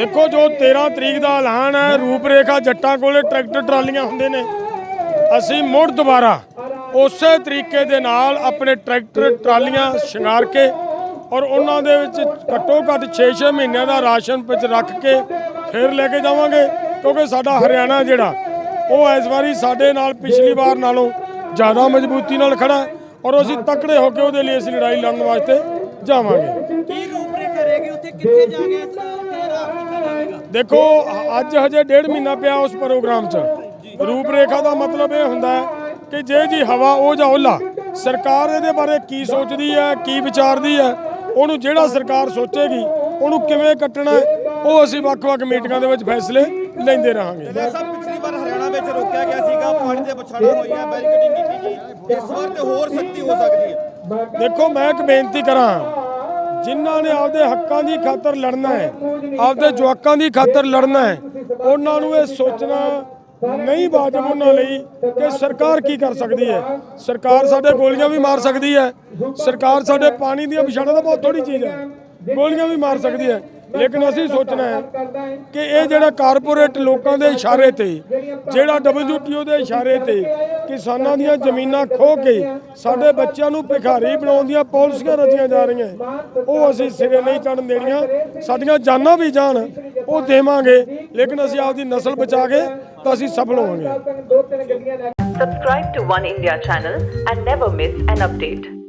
ਦੇਖੋ ਜੋ 13 ਤਰੀਕ ਦਾ ਐਲਾਨ ਹੈ, ਰੂਪਰੇਖਾ ਜੱਟਾਂ ਕੋਲੇ ਟਰੈਕਟਰ ਟਰਾਲੀਆਂ ਹੁੰਦੇ ਨੇ। ਅਸੀਂ ਮੁੜ ਦੁਬਾਰਾ ਉਸੇ ਤਰੀਕੇ ਦੇ ਨਾਲ ਆਪਣੇ ਟਰੈਕਟਰ ਟਰਾਲੀਆਂ ਸ਼ਿੰਗਾਰ ਕੇ ਔਰ ਉਹਨਾਂ ਦੇ ਵਿੱਚ ਘੱਟੋ ਘੱਟ 6-6 ਮਹੀਨਿਆਂ ਦਾ ਰਾਸ਼ਨ ਵਿੱਚ ਰੱਖ ਕੇ ਫਿਰ ਲੈ ਕੇ ਜਾਵਾਂਗੇ, ਕਿਉਂਕਿ ਸਾਡਾ ਹਰਿਆਣਾ ਜਿਹੜਾ, ਉਹ ਇਸ ਵਾਰੀ ਸਾਡੇ ਨਾਲ ਪਿਛਲੀ ਵਾਰ ਨਾਲੋਂ ਜ਼ਿਆਦਾ ਮਜ਼ਬੂਤੀ ਨਾਲ ਖੜਾ ਔਰ ਅਸੀਂ ਤਕੜੇ ਹੋ ਕੇ ਉਹਦੇ ਲਈ ਅਸੀਂ ਲੜਾਈ ਲੜਨ ਵਾਸਤੇ ਜਾਵਾਂਗੇ। ਕਿੱਥੇ ਜਾ ਕੇ ਦੇਖੋ ਅੱਜ ਹਜੇ ਡੇਢ ਮਹੀਨਾ ਪਿਆ ਉਸ ਪ੍ਰੋਗਰਾਮ 'ਚ। ਰੂਪਰੇਖਾ ਦਾ ਮਤਲਬ ਇਹ ਹੁੰਦਾ ਹੈ ਕਿ ਜੇ ਜੀ ਹਵਾ ਉਹ ਜਾਂ ਓਲਾ ਸਰਕਾਰ ਇਹਦੇ ਬਾਰੇ ਕੀ ਸੋਚਦੀ ਹੈ ਕੀ ਵਿਚਾਰਦੀ ਹੈ ਉਹਨੂੰ ਜਿਹੜਾ ਸਰਕਾਰ ਸੋਚੇਗੀ ਉਹਨੂੰ ਕਿਵੇਂ ਕੱਟਣਾ ਉਹ ਅਸੀਂ ਵੱਖ-ਵੱਖ ਮੀਟਿੰਗਾਂ ਦੇ ਵਿੱਚ ਫੈਸਲੇ ਲੈਂਦੇ ਰਹਾਂਗੇ। ਜੈਸਾ ਪਿਛਲੀ ਵਾਰ ਹਰਿਆਣਾ ਵਿੱਚ ਰੋਕਿਆ ਗਿਆ ਸੀਗਾ ਪਾਣੀ ਦੇ ਪਛਾੜਾਂ ਹੋਈਆਂ ਬੈਰੀਕੇਡਿੰਗ ਕੀਤੀ ਗਈ ਇਸ ਵਾਰ ਤੇ ਹੋਰ ਸਖਤੀ ਹੋ ਸਕਦੀ ਹੈ। ਦੇਖੋ ਮੈਂ ਇੱਕ ਬੇਨਤੀ ਕਰਾਂ। ਜਿਨ੍ਹਾਂ ਨੇ ਆਪਦੇ ਹੱਕਾਂ ਦੀ ਖਾਤਰ ਲੜਨਾ ਹੈ, ਆਪਦੇ ਜਵਾਕਾਂ ਦੀ ਖਾਤਰ ਲੜਨਾ ਹੈ, ਉਹਨਾਂ ਨੂੰ ਇਹ ਸੋਚਣਾ ਨਹੀਂ ਵਾਜਬ ਉਹਨਾਂ ਲਈ ਕਿ ਸਰਕਾਰ ਕੀ ਕਰ ਸਕਦੀ ਹੈ। ਸਰਕਾਰ ਸਾਡੇ ਗੋਲੀਆਂ ਵੀ ਮਾਰ ਸਕਦੀ ਹੈ। ਸਰਕਾਰ ਸਾਡੇ ਪਾਣੀ ਦੀਆਂ ਵਿਛਾੜਾਂ ਤਾਂ ਬਹੁਤ ਥੋੜੀ ਚੀਜ਼ ਹੈ। ਗੋਲੀਆਂ ਵੀ ਮਾਰ ਸਕਦੀ ਹੈ। ਲੇਕਿਨ ਅਸੀਂ ਸੋਚਣਾ ਹੈ ਕਿ ਇਹ ਜਿਹੜਾ ਕਾਰਪੋਰੇਟ ਲੋਕਾਂ ਦੇ ਇਸ਼ਾਰੇ ਤੇ, ਜਿਹੜਾ WTO ਦੇ ਇਸ਼ਾਰੇ ਤੇ ਕਿਸਾਨਾਂ ਦੀਆਂ ਜ਼ਮੀਨਾਂ ਖੋਹ ਕੇ ਸਾਡੇ ਬੱਚਿਆਂ ਨੂੰ ਭਿਖਾਰੀ ਬਣਾਉਣ ਦੀਆਂ ਪਾਲਿਸੀਆਂ ਰਚੀਆਂ ਜਾ ਰਹੀਆਂ। ਉਹ ਅਸੀਂ ਸਿਰੇ ਨਹੀਂ ਚੜਨ ਦੇਣੀਆਂ। ਸਾਡੀਆਂ ਜਾਨਾਂ ਵੀ ਜਾਣ, ਉਹ ਦੇਵਾਂਗੇ। ਲੇਕਿਨ ਅਸੀਂ ਆਪਦੀ ਨਸਲ ਬਚਾ ਕੇ ਤਾਂ ਅਸੀਂ ਸਫਲ ਹੋਵਾਂਗੇ। Subscribe to One India channel and never miss an update.